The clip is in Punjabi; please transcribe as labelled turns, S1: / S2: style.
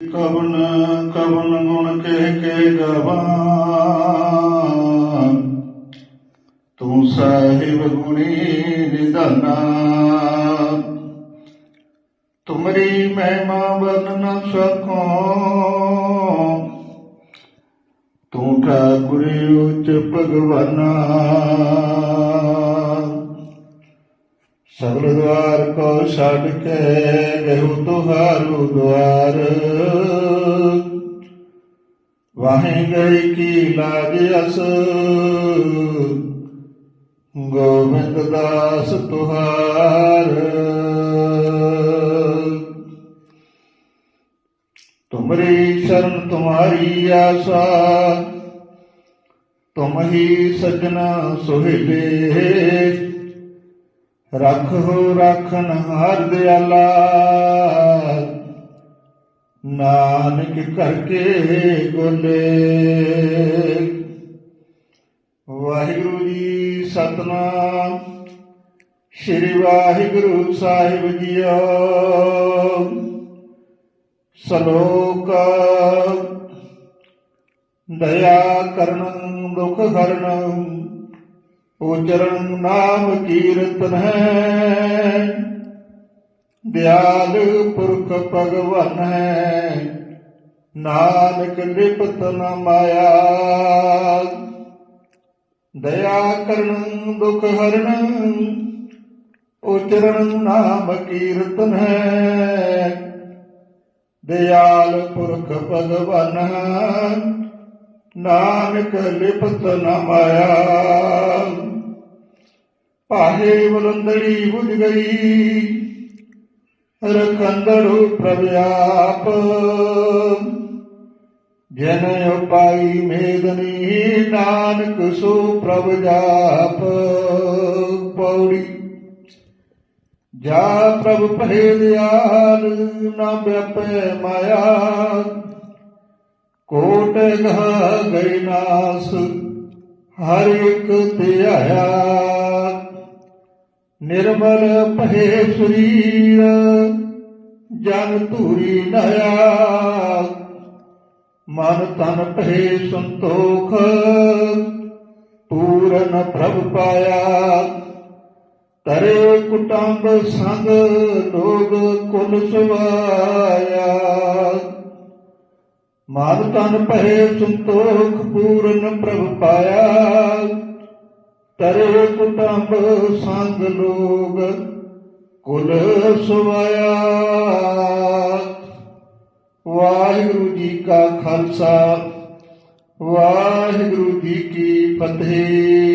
S1: ਕਵਨ ਕਵਨ ਗੁਣ ਕਹਿ ਕੇ ਗਵਾ ਤੂੰ ਸਾਹਿਬ ਗੁਣੀ ਨਿਧਾਨਾ। ਤੁਮਰੀ ਮਹਿਮਾ ਵਰਨ ਨ ਸਕੋ ਤੂੰ ਠਾਕੁਰ ਉਚ ਭਗਵਾਨਾ। ਸਗਲ ਦਵਾਰ ਕੋ ਛੱਡ ਕੇ ਗਹੁ ਤੁਹਾਰੂ ਦਵਾਰ ਵਾਹੇ ਗਈ ਕੀ ਲਾਜ ਅਸ? ਗੋਬਿੰਦ ਦਾਸ ਤੁਹਾਰ। ਤੁਮਰੀ ਸ਼ਰਨ ਤੁਮਾਰੀ ਆਸਾ, ਤੁਮ ਹੀ ਸਜਣਾ ਸੁਹੇਲੇ ਰੱਖੋ ਰਾਖਨ ਹਰ ਦਿਆਲਾ। ਨਾਨਕ ਕਰਕੇ ਗੋਲੇ ਵਾਹਿਗੁਰੂ ਜੀ ਸਤਨਾਮ। ਸ੍ਰੀ ਵਾਹਿਗੁਰੂ ਸਾਹਿਬ ਜੀਓ। ਸ਼ਲੋਕ। ਦਇਆ ਕਰਨ, ਦੁਖ ਹਰਨ। ਉਚਰਨ ਨਾਮ ਕੀਰਤਨ ਹੈ। ਦਿਆਲ ਪੁਰਖ ਭਗਵਨ ਹੈ। ਨਾਨਕ ਲਿਪਤ ਨ ਮਾਇਆ। ਦਇਆ ਕਰਨ ਦੁਖ ਹਰਨ, ਉਚਰਨ ਨਾਮ ਕੀਰਤਨ ਹੈ। ਦਿਆਲ ਪੁਰਖ ਭਗਵਨ ਨਾਨਕ ਲਿਪਤ ਨ ਮਾਇਆ। ਪਾਹੇ ਬੁਲੰਦੜੀ ਬੁਝ ਗਈ। ਰਖੰਦੜੂ ਪ੍ਰਭ ਆਪ। ਜਨ ਉਪਾਈ ਮੇਦਨੀ ਨਾਨਕ ਸੋ ਪ੍ਰਭ ਜਾਪ। ਪੌੜੀ। ਜਾ ਪ੍ਰਭ ਭਰੇ ਦਿਆਲ ਨਾ ਵਿਆਪੈ ਮਾਇਆ। ਕੋਟ ਗਹ ਗਈ ਨਾਸ, ਹਰ ਇੱਕ ਧਿਆਇਆ। ਨਿਰਮਲ ਭਏ ਸਰੀਰ, ਜਨ ਧੂਰੀ ਨਇਆ ਮਨ ਤਨ ਭਏ ਸੰਤੋਖ, ਪੂਰਨ ਪ੍ਰਭ ਪਾਇਆ। ਤਰੇ ਕੁਟੰਬ ਸੰਗ, ਲੋਗ ਕੁਲ ਸੁਵਾਇਆ। ਮਨ ਤਨ ਭਏ ਸੰਤੋਖ, ਪੂਰਨ ਪ੍ਰਭ ਪਾਇਆ। ਤਰੇ ਕੁਟੰਬ ਸੰਗ ਲੋਗ ਕੁਲ ਸੁਵਾਇਆ ਵਾਹਿਗੁਰੂ ਜੀ ਕਾ ਖਾਲਸਾ ਵਾਹਿਗੁਰੂ ਜੀ ਕੀ ਫਤਿਹ।